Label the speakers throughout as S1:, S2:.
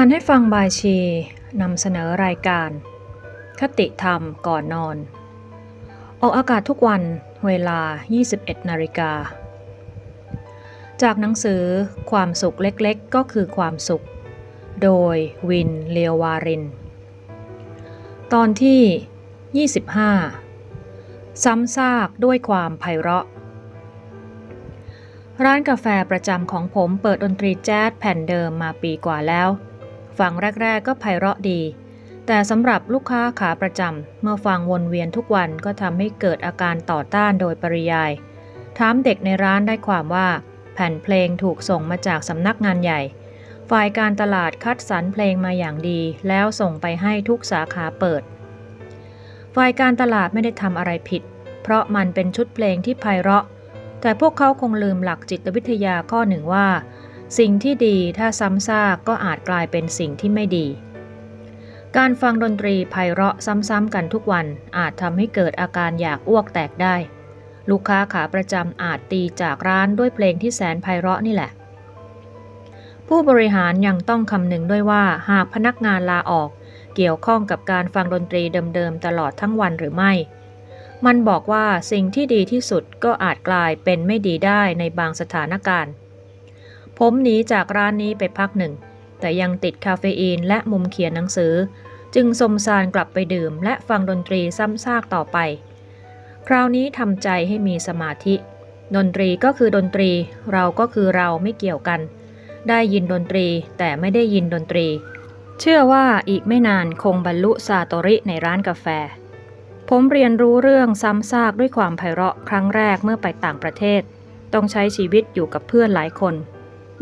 S1: อ่านให้ฟังบายชีนำเสนอรายการ คติธรรมก่อนนอน ออกอากาศทุกวันเวลา 21นาฬิกา จากหนังสือความสุขเล็กๆ ก็คือความสุข โดยวินเลียววาริน ตอนที่ 25 ซ้ำซากด้วยความไพเราะ ร้านกาแฟประจำของผมเปิดดนตรีแจ๊สแผ่นเดิมมาปีกว่าแล้ว ฟังแรก ๆ ก็ไพเราะดี แต่สำหรับลูกค้าขาประจำเมื่อฟังวนเวียนทุกวันก็ทำให้เกิดอาการต่อต้านโดยปริยาย ถามเด็กในร้านได้ความว่า แผ่นเพลงถูกส่งมาจากสำนักงานใหญ่ ฝ่ายการตลาดคัดสรรเพลงมาอย่างดี แล้วส่งไปให้ทุกสาขาเปิด ฝ่ายการตลาดไม่ได้ทำอะไรผิด เพราะมันเป็นชุดเพลงที่ไพเราะแต่พวกเขาคงลืมหลักจิตวิทยาข้อหนึ่งว่า สิ่งที่ดีถ้าซ้ำซากก็อาจกลายเป็นสิ่งที่ไม่ดี การฟังดนตรีไพเราะซ้ำๆกันทุกวันอาจทำให้เกิดอาการอยากอ้วกแตกได้ ลูกค้าขาประจำอาจตีจากร้านด้วยเพลงที่แสนไพเราะนี่แหละ ผู้บริหารยังต้องคำนึงด้วยว่าหากพนักงานลาออก เกี่ยวข้องกับการฟังดนตรีเดิมๆตลอดทั้งวันหรือไม่มันบอกว่าสิ่งที่ดีที่สุดก็อาจกลายเป็นไม่ดีได้ในบางสถานการณ์ ผมหนีจากร้านนี้ไปพักหนึ่ง แต่ยังติดคาเฟอีนและมุมเขียนหนังสือ จึงสมสารกลับไปดื่ม และฟังดนตรีซ้ำซากต่อไป คราวนี้ทำใจให้มีสมาธิ ดนตรีก็คือดนตรี เราก็คือเราไม่เกี่ยวกัน ได้ยินดนตรีแต่ไม่ได้ยินดนตรี เชื่อว่าอีกไม่นานคงบรรลุซาโตริในร้านกาแฟ ผมเรียนรู้เรื่องซ้ำซากด้วยความไพเราะครั้งแรกเมื่อไปต่างประเทศ ต้องใช้ชีวิตอยู่กับเพื่อนหลายคน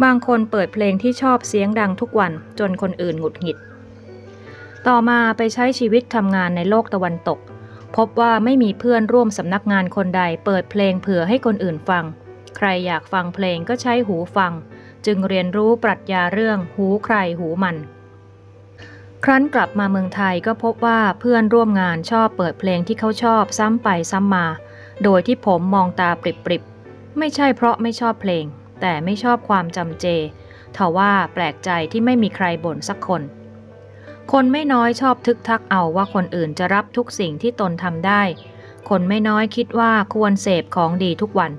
S1: บางคนเปิดเพลงที่ชอบเสียงดังทุกวันจนคนอื่นหงุดหงิด ต่อมาไปใช้ชีวิตทำงานในโลกตะวันตก พบว่าไม่มีเพื่อนร่วมสำนักงานคนใดเปิดเพลงเผื่อให้คนอื่นฟัง ใครอยากฟังเพลงก็ใช้หูฟัง จึงเรียนรู้ปรัชญาเรื่องหูใครหูมัน ครั้นกลับมาเมืองไทยก็พบว่าเพื่อนร่วมงานชอบเปิดเพลงที่เขาชอบซ้ำไปซ้ำมา โดยที่ผมมองตาปริบๆไม่ใช่เพราะไม่ชอบเพลง แต่ไม่ชอบความจำเจทว่าแปลกใจที่ไม่มีใครบ่นสักคน คนไม่น้อยชอบทึกทักเอาว่าคนอื่นจะรับทุกสิ่งที่ตนทำได้ คนไม่น้อยคิดว่าควรเสพของดีทุกวัน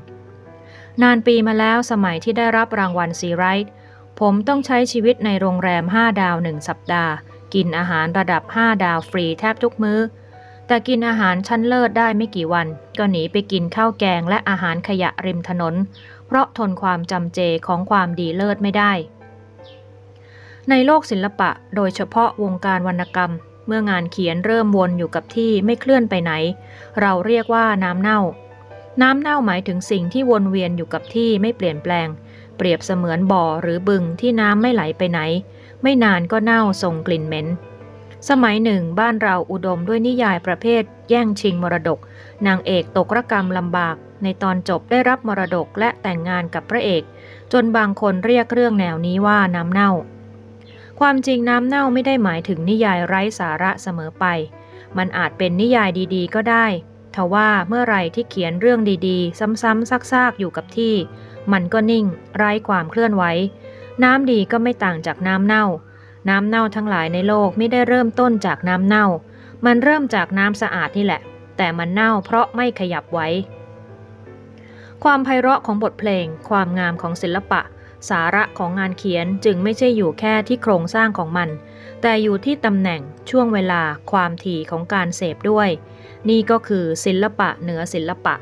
S1: นานปีมาแล้วสมัยที่ได้รับรางวัลซีไรท์ผมต้องใช้ชีวิตในโรงแรม 5 ดาวหนึ่งสัปดาห์ กินอาหารระดับ 5 ดาวฟรีแทบทุกมื้อ แต่กินอาหารชั้นเลิศได้ไม่กี่วัน ก็หนีไปกินข้าวแกงและอาหารขยะริมถนน เพราะทนความจำเจของความดีเลิศไม่ได้ ในโลกศิลปะโดยเฉพาะวงการวรรณกรรม เมื่องานเขียนเริ่มวนอยู่กับที่ไม่เคลื่อนไปไหน เราเรียกว่าน้ำเน่า น้ำเน่าหมายถึงสิ่งที่วนเวียนอยู่กับที่ไม่เปลี่ยนแปลง เปรียบเสมือนบ่อหรือบึงที่น้ำไม่ไหลไปไหน ไม่นานก็เน่าส่งกลิ่นเหม็น สมัยหนึ่งบ้านเราอุดมด้วยนิยายประเภท แย่งชิงมรดก นางเอกตกระกรรมลำบาก ในตอนจบได้รับมรดกและแต่งงานกับพระเอก จนบางคนเรียกเรื่องแนวนี้ว่าน้ำเน่า ความจริงน้ำเน่าไม่ได้หมายถึงนิยายไร้สาระเสมอไป มันอาจเป็นนิยายดีๆ ก็ได้ทว่าเมื่อไรที่เขียนเรื่องดีๆ ซ้ำๆซากๆอยู่กับที่ มันก็นิ่ง ไร้ความเคลื่อนไหวน้ำดีก็ไม่ต่างจากน้ำเน่า น้ำเน่าทั้งหลายในโลกไม่ได้เริ่มต้นจากน้ำเน่า มันเริ่มจากน้ำสะอาดนี่แหละ แต่มันเน่าเพราะไม่ขยับไว้ ความไพเราะของบทเพลง ความงามของศิลปะ สาระของงานเขียนจึงไม่ใช่อยู่แค่ที่โครงสร้างของมัน แต่อยู่ที่ตำแหน่งช่วงเวลา ความถี่ของการเสพด้วย นี่ก็คือศิลปะเหนือศิลปะ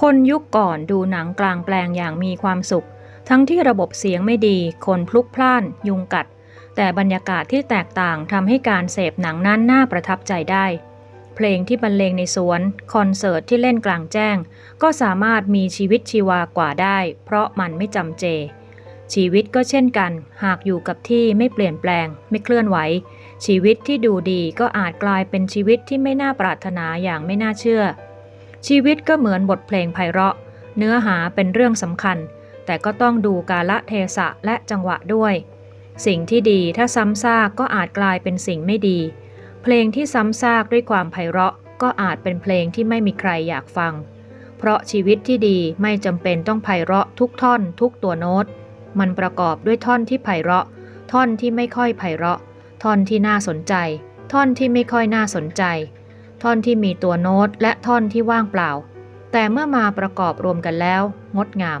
S1: คนยุคก่อนดูหนังกลางแปลงอย่างมีความสุขทั้งที่ระบบเสียงไม่ดี คนพลุกพล่าน ยุงกัด แต่บรรยากาศที่แตกต่างทำให้การเสพหนังนั้นน่าประทับใจได้ เพลงที่บรรเลงในสวน คอนเสิร์ตที่เล่นกลางแจ้ง ก็สามารถมีชีวิตชีวากว่าได้ เพราะมันไม่จำเจ ชีวิตก็เช่นกัน หากอยู่กับที่ไม่เปลี่ยนแปลง ไม่เคลื่อนไหว ชีวิตที่ดูดีก็อาจกลายเป็นชีวิตที่ไม่น่าปรารถนาอย่างไม่น่าเชื่อ ชีวิตก็เหมือนบทเพลงไพเราะ เนื้อหาเป็นเรื่องสำคัญ แต่ก็ต้องดูกาละเทศะและจังหวะด้วย สิ่งที่ดีถ้าซ้ำซากก็อาจกลายเป็นสิ่งไม่ดี เพลงที่ซ้ำซากด้วยความไพเราะก็อาจเป็นเพลงที่ไม่มีใครอยากฟัง เพราะชีวิตที่ดีไม่จำเป็นต้องไพเราะทุกท่อน ทุกตัวโน้ต มันประกอบด้วยท่อนที่ไพเราะ ท่อนที่ไม่ค่อยไพเราะ ท่อนที่น่าสนใจ ท่อนที่ไม่ค่อยน่าสนใจ ท่อนที่มีตัวโน้ตและท่อนที่ว่างเปล่า แต่เมื่อมาประกอบรวมกันแล้ว งดงาม